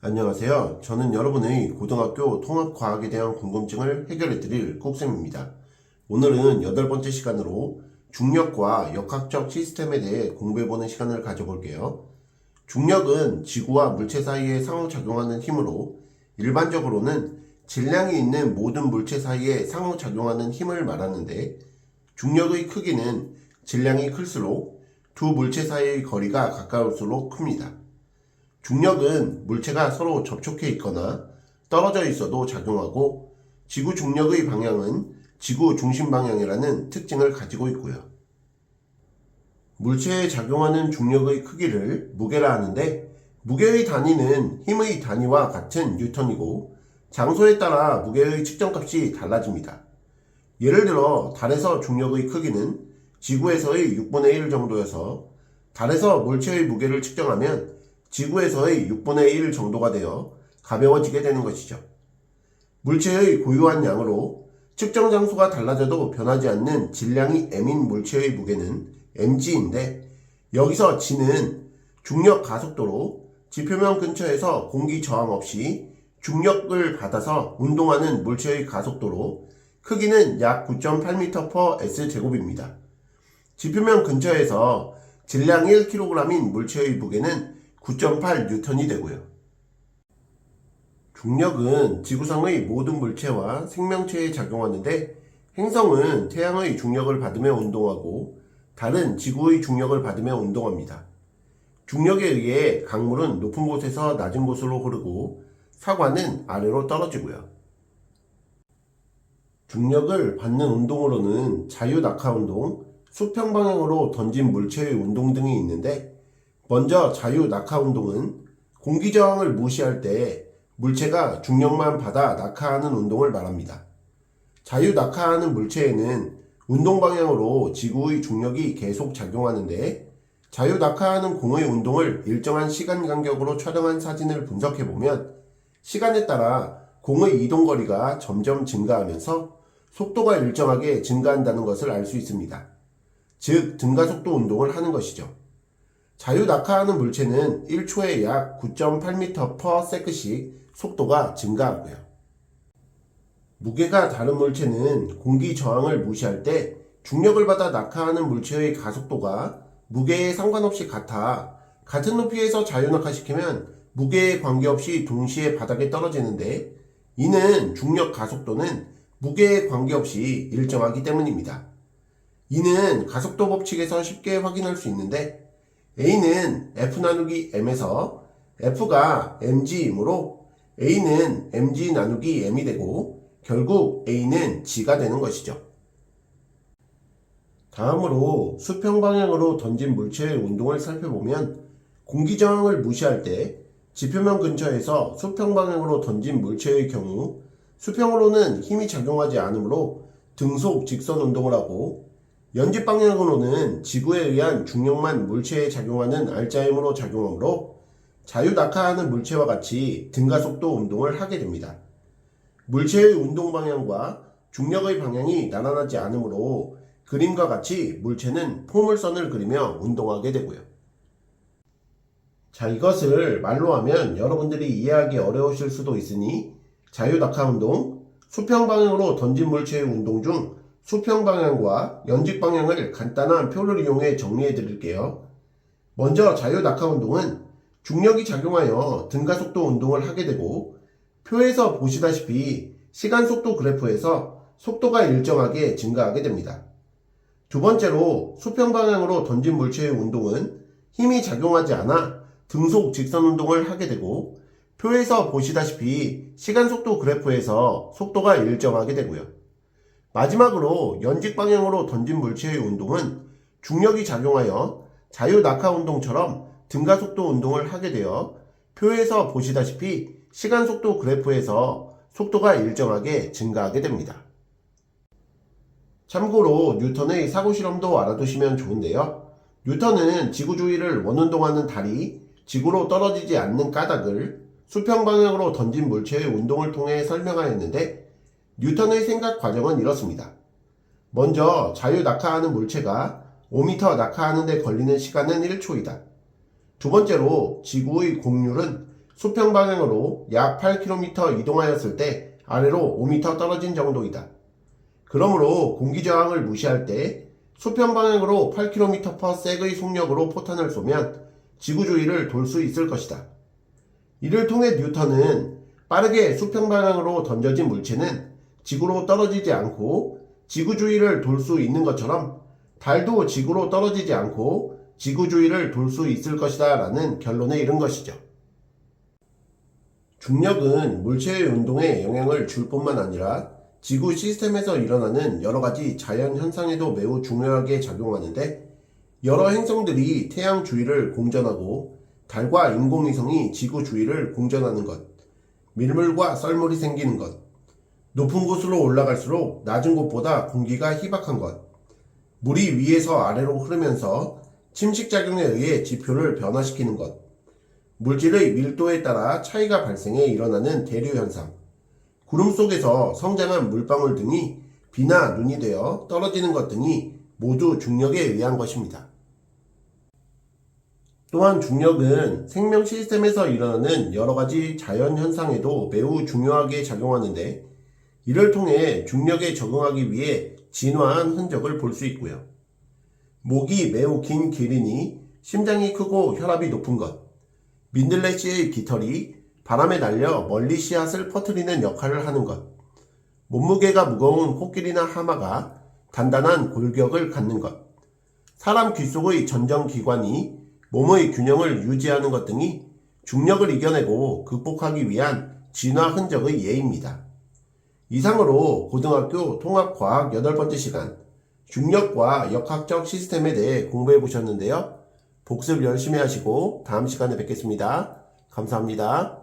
안녕하세요. 저는 여러분의 고등학교 통합과학에 대한 궁금증을 해결해 드릴 꼭쌤입니다. 오늘은 여덟 번째 시간으로 중력과 역학적 시스템에 대해 공부해 보는 시간을 가져볼게요. 중력은 지구와 물체 사이에 상호작용하는 힘으로 일반적으로는 질량이 있는 모든 물체 사이에 상호작용하는 힘을 말하는데 중력의 크기는 질량이 클수록 두 물체 사이의 거리가 가까울수록 큽니다. 중력은 물체가 서로 접촉해 있거나 떨어져 있어도 작용하고 지구 중력의 방향은 지구 중심 방향이라는 특징을 가지고 있고요. 물체에 작용하는 중력의 크기를 무게라 하는데 무게의 단위는 힘의 단위와 같은 뉴턴이고 장소에 따라 무게의 측정값이 달라집니다. 예를 들어 달에서 중력의 크기는 지구에서의 6분의 1 정도여서 달에서 물체의 무게를 측정하면 지구에서의 6분의 1 정도가 되어 가벼워지게 되는 것이죠. 물체의 고유한 양으로 측정 장소가 달라져도 변하지 않는 질량이 m인 물체의 무게는 mg인데 여기서 g는 중력 가속도로 지표면 근처에서 공기 저항 없이 중력을 받아서 운동하는 물체의 가속도로 크기는 약 9.8m s 제곱입니다. 지표면 근처에서 질량 1kg인 물체의 무게는 9.8 뉴턴이 되고요. 중력은 지구상의 모든 물체와 생명체에 작용하는데 행성은 태양의 중력을 받으며 운동하고 달은 지구의 중력을 받으며 운동합니다. 중력에 의해 강물은 높은 곳에서 낮은 곳으로 흐르고 사과는 아래로 떨어지고요. 중력을 받는 운동으로는 자유 낙하 운동, 수평 방향으로 던진 물체의 운동 등이 있는데 먼저 자유 낙하 운동은 공기 저항을 무시할 때 물체가 중력만 받아 낙하하는 운동을 말합니다. 자유 낙하하는 물체에는 운동 방향으로 지구의 중력이 계속 작용하는데 자유 낙하하는 공의 운동을 일정한 시간 간격으로 촬영한 사진을 분석해 보면 시간에 따라 공의 이동 거리가 점점 증가하면서 속도가 일정하게 증가한다는 것을 알 수 있습니다. 즉 등가속도 운동을 하는 것이죠. 자유 낙하하는 물체는 1초에 약 9.8m/s씩 속도가 증가하고요. 무게가 다른 물체는 공기 저항을 무시할 때 중력을 받아 낙하하는 물체의 가속도가 무게에 상관없이 같아 같은 높이에서 자유낙하시키면 무게에 관계없이 동시에 바닥에 떨어지는데 이는 중력 가속도는 무게에 관계없이 일정하기 때문입니다. 이는 가속도 법칙에서 쉽게 확인할 수 있는데 A는 F 나누기 M에서 F가 mg이므로 A는 mg 나누기 m이 되고 결국 A는 g가 되는 것이죠. 다음으로 수평 방향으로 던진 물체의 운동을 살펴보면 공기 저항을 무시할 때 지표면 근처에서 수평 방향으로 던진 물체의 경우 수평으로는 힘이 작용하지 않으므로 등속 직선 운동을 하고 연집 방향으로는 지구에 의한 중력만 물체에 작용하는 알자 힘으로 작용하므로 자유 낙하하는 물체와 같이 등가속도 운동을 하게 됩니다. 물체의 운동 방향과 중력의 방향이 나란하지 않으므로 그림과 같이 물체는 포물선을 그리며 운동하게 되고요. 자, 이것을 말로 하면 여러분들이 이해하기 어려우실 수도 있으니 자유 낙하 운동, 수평 방향으로 던진 물체의 운동 중 수평 방향과 연직 방향을 간단한 표를 이용해 정리해 드릴게요. 먼저 자유 낙하 운동은 중력이 작용하여 등가 속도 운동을 하게 되고 표에서 보시다시피 시간 속도 그래프에서 속도가 일정하게 증가하게 됩니다. 두 번째로 수평 방향으로 던진 물체의 운동은 힘이 작용하지 않아 등속 직선 운동을 하게 되고 표에서 보시다시피 시간 속도 그래프에서 속도가 일정하게 되고요. 마지막으로 연직 방향으로 던진 물체의 운동은 중력이 작용하여 자유 낙하 운동처럼 등가 속도 운동을 하게 되어 표에서 보시다시피 시간 속도 그래프에서 속도가 일정하게 증가하게 됩니다. 참고로 뉴턴의 사고 실험도 알아두시면 좋은데요. 뉴턴은 지구 주위를 원운동하는 달이 지구로 떨어지지 않는 까닭을 수평 방향으로 던진 물체의 운동을 통해 설명하였는데 뉴턴의 생각 과정은 이렇습니다. 먼저 자유 낙하하는 물체가 5m 낙하하는 데 걸리는 시간은 1초이다. 두 번째로 지구의 곡률은 수평 방향으로 약 8km 이동하였을 때 아래로 5m 떨어진 정도이다. 그러므로 공기 저항을 무시할 때 수평 방향으로 8km/s의 속력으로 포탄을 쏘면 지구 주위를 돌 수 있을 것이다. 이를 통해 뉴턴은 빠르게 수평 방향으로 던져진 물체는 지구로 떨어지지 않고 지구 주위를 돌 수 있는 것처럼 달도 지구로 떨어지지 않고 지구 주위를 돌 수 있을 것이다 라는 결론에 이른 것이죠. 중력은 물체의 운동에 영향을 줄 뿐만 아니라 지구 시스템에서 일어나는 여러 가지 자연 현상에도 매우 중요하게 작용하는데 여러 행성들이 태양 주위를 공전하고 달과 인공위성이 지구 주위를 공전하는 것, 밀물과 썰물이 생기는 것, 높은 곳으로 올라갈수록 낮은 곳보다 공기가 희박한 것, 물이 위에서 아래로 흐르면서 침식작용에 의해 지표를 변화시키는 것, 물질의 밀도에 따라 차이가 발생해 일어나는 대류 현상, 구름 속에서 성장한 물방울 등이 비나 눈이 되어 떨어지는 것 등이 모두 중력에 의한 것입니다. 또한 중력은 생명 시스템에서 일어나는 여러 가지 자연 현상에도 매우 중요하게 작용하는데 이를 통해 중력에 적응하기 위해 진화한 흔적을 볼 수 있고요. 목이 매우 긴 기린이 심장이 크고 혈압이 높은 것, 민들레 씨의 깃털이 바람에 날려 멀리 씨앗을 퍼뜨리는 역할을 하는 것, 몸무게가 무거운 코끼리나 하마가 단단한 골격을 갖는 것, 사람 귀 속의 전정기관이 몸의 균형을 유지하는 것 등이 중력을 이겨내고 극복하기 위한 진화 흔적의 예입니다. 이상으로 고등학교 통합과학 여덟 번째 시간 중력과 역학적 시스템에 대해 공부해 보셨는데요. 복습 열심히 하시고 다음 시간에 뵙겠습니다. 감사합니다.